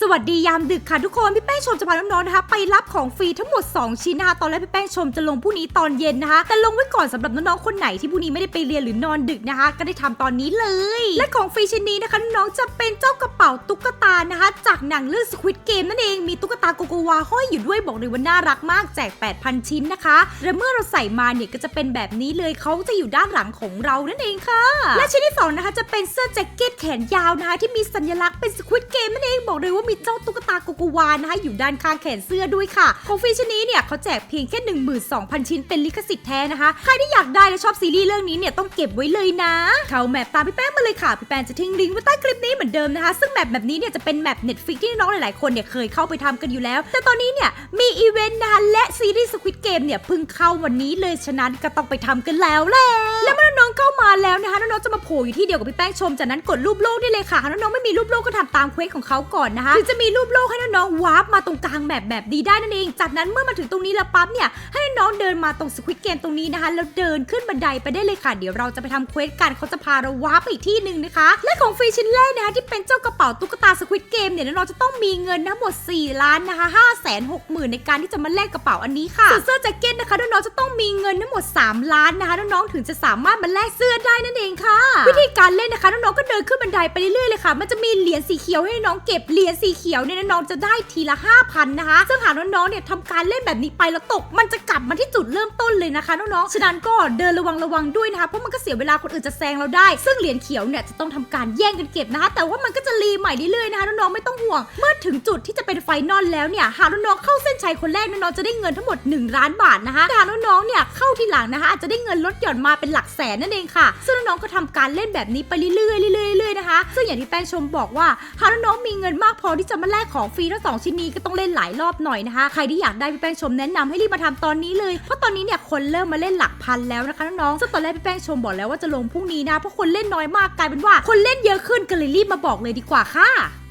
สวัสดียามดึกค่ะทุกคน พี่แป้งชมจะพาน้องๆนะคะ ไปรับของฟรีทั้งหมด 2 ชิ้นนะคะ ตอนแรกพี่แป้งชมจะลงพรุ่งนี้ตอนเย็นนะคะ แต่ลงไว้ก่อนสำหรับน้องๆคนไหนที่พรุ่งนี้ไม่ได้ไปเรียนหรือนอนดึกนะคะ ก็ได้ทำตอนนี้เลย และของฟรีชิ้นนี้นะคะน้องจะเป็นเจ้ากระเป๋าตุ๊กตานะคะ จากหนังเรื่อง Squid Game นั่นเองมีตุ๊กตาโกโกวาห้อยอยู่ด้วยบอกเลยว่าน่ารักมากแจก 8,000 ชิ้นนะคะและเมื่อเราใส่มาเนี่ยก็จะเป็นแบบนี้เลยเขาจะอยู่ด้านหลังของเรานั่นเองค่ะ และชิ้นที่สองนะคะจะเป็นเสื้อแจ็คเก็ตแขนยาวนะคะที่มีสัญลักษณ์เป็น Squid Game นั่นเอง บอกเลยว่ามีเจ้าตุ๊กตาโกโกวานะคะอยู่ด้านข้างแขนเสื้อด้วยค่ะของฟรีชิ้นนี้เนี่ยเขาแจกเพียงแค่ 12,000 ชิ้นเป็นลิขสิทธิ์แท้นะคะ ใครที่อยากได้และชอบซีรีส์เรื่องนี้เนี่ยต้องเก็บไว้เลยนะ เขาแมปตามพี่แป้งมาเลยค่ะ พี่แป้งจะทิ้งลิงก์ไว้ใต้คลิปนี้เหมือนเดิมนะคะ ซึ่งแมปแบบนี้เนี่ยจะเป็นแมป Netflix ที่น้องๆหลายๆคนเนี่ยเคยเข้าไปทำกันอยู่แล้ว แต่ตอนนี้เนี่ยมีอีเวนต์นะคะและซี รีส์ Squid Game เนี่ยเพิ่งเข้าวันนี้เลยฉะนั้นก็ต้องไปทำกันแล้วแหละและเมื่อน้องเข้ามาแล้วนะคะน้องๆจะมาโผล่อยู่ที่เดียวกับพี่แป้งชมจากนั้นกดรูปโลกได้เลยค่ะน้องๆไม่มีรูปโลกก็ทำตามเควสของเขาก่อนนะคะถึงจะมีรูปโลกให้น้องๆวาร์ปมาตรงกลางแมปแบบนี้ได้นั่นเอง จากนั้นเมื่อมาถึงตรงนี้แล้วปั๊บเนี่ยให้น้องๆเดินมาตรงสควิตเกมตรงนี้นะคะแล้วเดินขึ้นบันไดไปได้เลยค่ะ เดี๋ยวเราจะไปทำเควสกันเขาจะพาเราวาร์ปไปอีกที่หนึ่งนะคะ และของฟรีชิ้นแรกนะคะที่เป็นเจ้ากระเป๋าตุ๊กตาสควิตเกมเนี่ยน้องๆจะต้องมีเงินทั้งหมด 4 ล้านนะคะ5 6 0 0 0 0ในการที่จะมาแลกกระเป๋าอันนี้ค่ะส่วนเสื้อจ็คเก็ตนะคะน้องๆจะต้องมีเงินทั้งหมด 3 ล้านนะคะน้องๆถึงจะสามารถมาแลกเสื้อได้นั่นเองค่ะ วิธีการเล่นนะคะน้องๆก็เดินขึ้นบันไดไปเรื่อยๆเลยค่ะ มันจะมีเหรียญสีเขียวให้น้องเก็บเหรียญสีเขียวเนี่ยน้องๆจะได้ทีละ 5,000นะคะซึ่งหากน้องๆเนี่ยทำการเล่นแบบนี้ไปแล้วตก มันจะกลับมาที่จุดเริ่มต้นเลยนะคะน้องๆฉะนั้นก็เดินระวังระวังด้วยนะคะเพราะมันก็เสียเวลาคนอื่นจะแซงเราได้ ซึ่งเหรียญเขียวเนี่ยจะต้องทำการแย่งกันเก็บนะคะ แต่ว่ามันก็จะรีใหม่เรื่อยๆนะคะน้องๆไม่ต้องห่วง เมื่อถึงจุดที่จะเป็นไฟนอลแล้วเนี่ยหากน้องๆเข้าเส้นชัยคนแรกน้องๆจะได้เงินทั้งหมด1ล้านบาทนะคะแต่หากน้องๆเนี่ยเข้าทีหลังนะคะอาจจะได้เงินลดหย่อนมาเป็นหลักแสนนั่นเองค่ะ ซึ่งน้องๆก็ทำการเล่นแบบนี้ไปเรื่อยๆเรื่อยๆนะคะ ซึ่งอย่างที่แป้งชมบอกว่าหากน้องๆมีเงินมากพอที่จะมาแลกของฟรีทั้งสองชิ้นนี้ก็ต้องเล่นหลายรอบหน่อยนะคะ ใครที่อยากได้พี่แป้งชมแนะนำให้รีบมาทำตอนนี้เลย เพราะตอนนี้เนี่ยคนเริ่มมาเล่นหลักพันแล้วนะคะน้องๆซึ่งตอนแรกพี่แป้งชมบอกแล้วว่าจะลงพรุ่งนี้นะเพราะคนเล่นน้อยมากกลายเป็นว่า คนเล่นเยอะขึ้นก็เลยรีบมาบอกเลยดีกว่าค่ะ